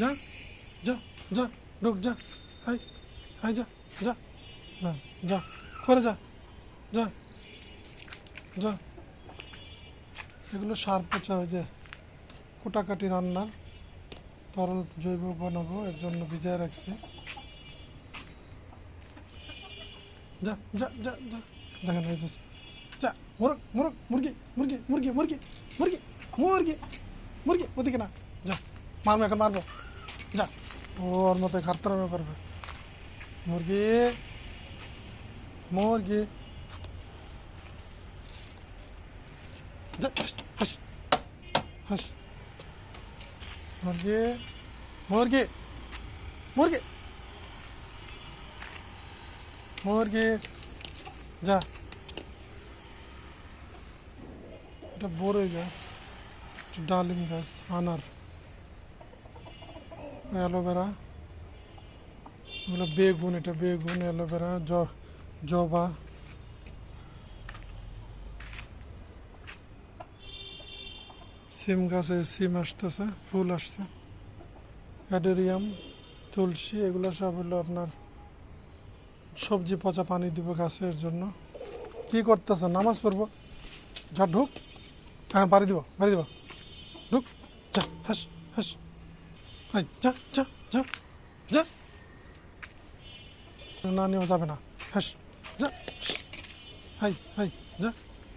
যা যা যা, ঢুক, যা। হাই হাই, যা যা যা যা, করে যা যা যা। এগুলো সার পচা যে কোটাকাটি রান্নার তরল জৈব বানাবো, এর জন্য ভিজায় রাখছি। যা যা যা যা। দেখেন যা, মোরগ মোরগ, মুরগি মুরগি মুরগি মুরগি মুরগি মুরগি মুরগি, ওদিকে না, যা, মারবো, এখন মারবো। যা ওর মতো খারতারামে করবে মুরগি মুরগি যা হাস হাস হাস মুরগি মুরগি মুরগি মুরগি যা এটা বড়ই গাছ এটা ডালিম গাছ আনার অ্যালোভেরা। এগুলো বেগুন, এটা বেগুন, অ্যালোভেরা জবা। সিম গাছে সিম আসতেছে, ফুল আসছে। অ্যাডেরিয়াম, তুলসী, এগুলো সব হলো আপনার সবজি পচা পানি দিব গাছের জন্য। কি করতেছে নামাজ পড়ব? যা, ঢুক। হ্যাঁ বাড়ি দিব বাড়ি দিব। ঢুক। যা, হাস হাস। যা যা না নেওয়া যাবে না। হ্যাঁ যা। হাই